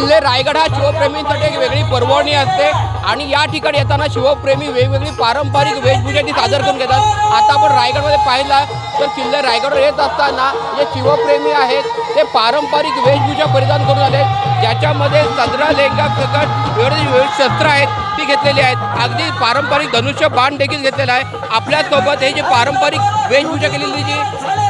किल्ले रायगड हा शिवप्रेमींसाठी एक वेगळी पर्वणी असते. आणि या ठिकाणी येताना शिवप्रेमी वेगवेगळी पारंपरिक वेशभूषा ती सादर करून घेतात. आता आपण रायगडमध्ये पाहिला तर किल्ले रायगडवर येत असताना जे शिवप्रेमी आहेत ते पारंपरिक वेशभूषा परिधान करून आले. ज्याच्यामध्ये सदरा लेंगा प्रकट विविध शस्त्र आहेत ती घेतलेली आहेत. अगदी पारंपरिक धनुष्य बाण देखील घेतलेला आहे. आपल्यासोबत हे जे पारंपरिक वेशभूषा केलेली जी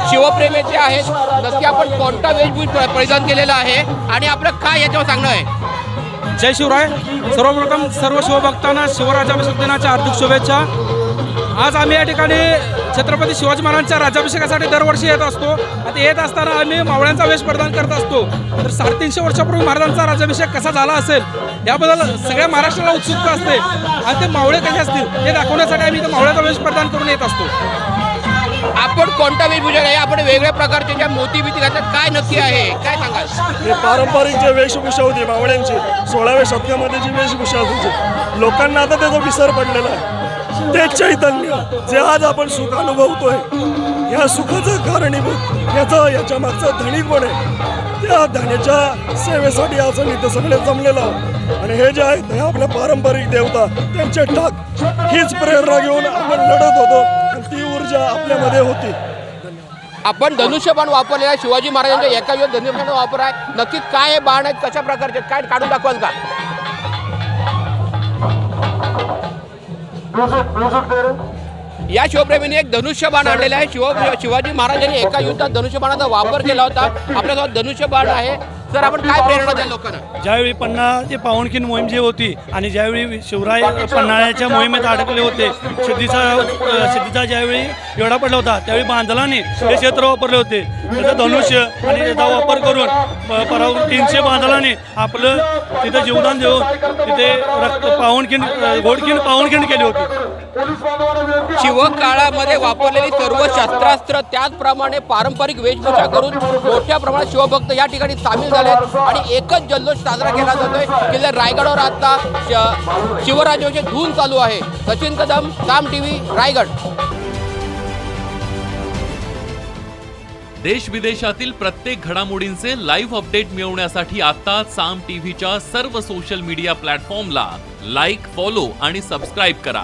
शिवप्रेमीचे आहेत नक्की आपण कोणता वेशभूषा परिधान केलेला आहे? आणि आपलं काय याच्यावर सांगणं आहे? जय शिवराय. सर्वप्रथम सर्व शिवभक्तांना शिवराजाभिषेक दिनाच्या हार्दिक शुभेच्छा. आज आम्ही या ठिकाणी छत्रपती शिवाजी महाराजांच्या राज्याभिषेकासाठी दरवर्षी येत असतो. आता येत असताना आम्ही मावळ्यांचा वेश प्रदान करत असतो. तर साडेतीनशे वर्षापूर्वी महाराजांचा राज्याभिषेक कसा झाला असेल याबद्दल सगळ्या महाराष्ट्राला उत्सुकता असते. आणि ते मावळे कसे असतील हे दाखवण्यासाठी आम्ही इथं मावळ्याचा वेश प्रदान करून येत असतो. आपण कोणता वेशभूषा आहे? आपण वेगळ्या प्रकारचे ज्या मोती बिती घातल्यात काय नक्की आहे? काय सांगाल? हे पारंपरिक जे वेशभूषा होती मावळ्यांची सोळाव्या शतकामध्ये जी वेशभूषा असायची लोकांना आता त्याचा विसर पडलेला आहे. ते चैतन्य जे आज आपण सुख अनुभवतोय या सुखाचं कारणीभूत याचा याच्या मागचा धणी कोण आहे? त्या धण्याच्या सेवेसाठी आज आम्ही ते सगळे जमलेलो आहोत आणि हे जे आहेत हे आपल्या पारंपरिक देवता त्यांचे टाक हीच प्रेरणा घेऊन आपण लढत होतो. आणि ती ऊर्जा आपल्यामध्ये होती. आपण धनुष्यबाण वापरलेला शिवाजी महाराजांच्या एका वेळेस धनुष्यबाण वापर आहे. नक्की काय बाण आहेत कशा प्रकारचे काय काढून दाखवाल का? या शिवप्रेमीने एक धनुष्यबाण आणलेला आहे. शिव शिवाजी महाराजांनी एका युद्धात धनुष्यबाणाचा वापर केला होता. आपल्यासोबत धनुष्यबाण आहे. सर आपण काय प्रेरणा द्या लोकांना ज्यावेळी पन्हाळाची पावनखिंड मोहीम जी होती आणि ज्यावेळी शिवराय पन्हाळ्याच्या मोहिमेत अडकले होते सिद्धीचा सिद्धीचा ज्यावेळी एवढा पडला होता त्यावेळी बांधलाने हे क्षेत्र वापरले होते. त्याचं धनुष्य आणि त्याचा वापर करून प- तीनशे बांधलाने आपलं तिथं जीवदान देऊन तिथे रक्त पावनखिंड अ, घोडखिंड पावनखिंड केली होती. शिवकाळामध्ये वापरलेली सर्व शस्त्रास्त्र त्याचप्रमाणे पारंपरिक वेशभूषा करून मोठ्या प्रमाणात शिवभक्त या ठिकाणी सामील झाले आहेत आणि एकच जल्लोष साजरा केला जातोय किल्ले रायगडवर आता श- शिवराज्याची धून चालू आहे. सचिन कदम साम टीव्ही रायगड. देश विदेशातील प्रत्येक घडामोडींचे लाईव्ह अपडेट मिळवण्यासाठी आता साम टीव्हीच्या सर्व सोशल मीडिया प्लॅटफॉर्मला लाईक फॉलो आणि सबस्क्राईब करा.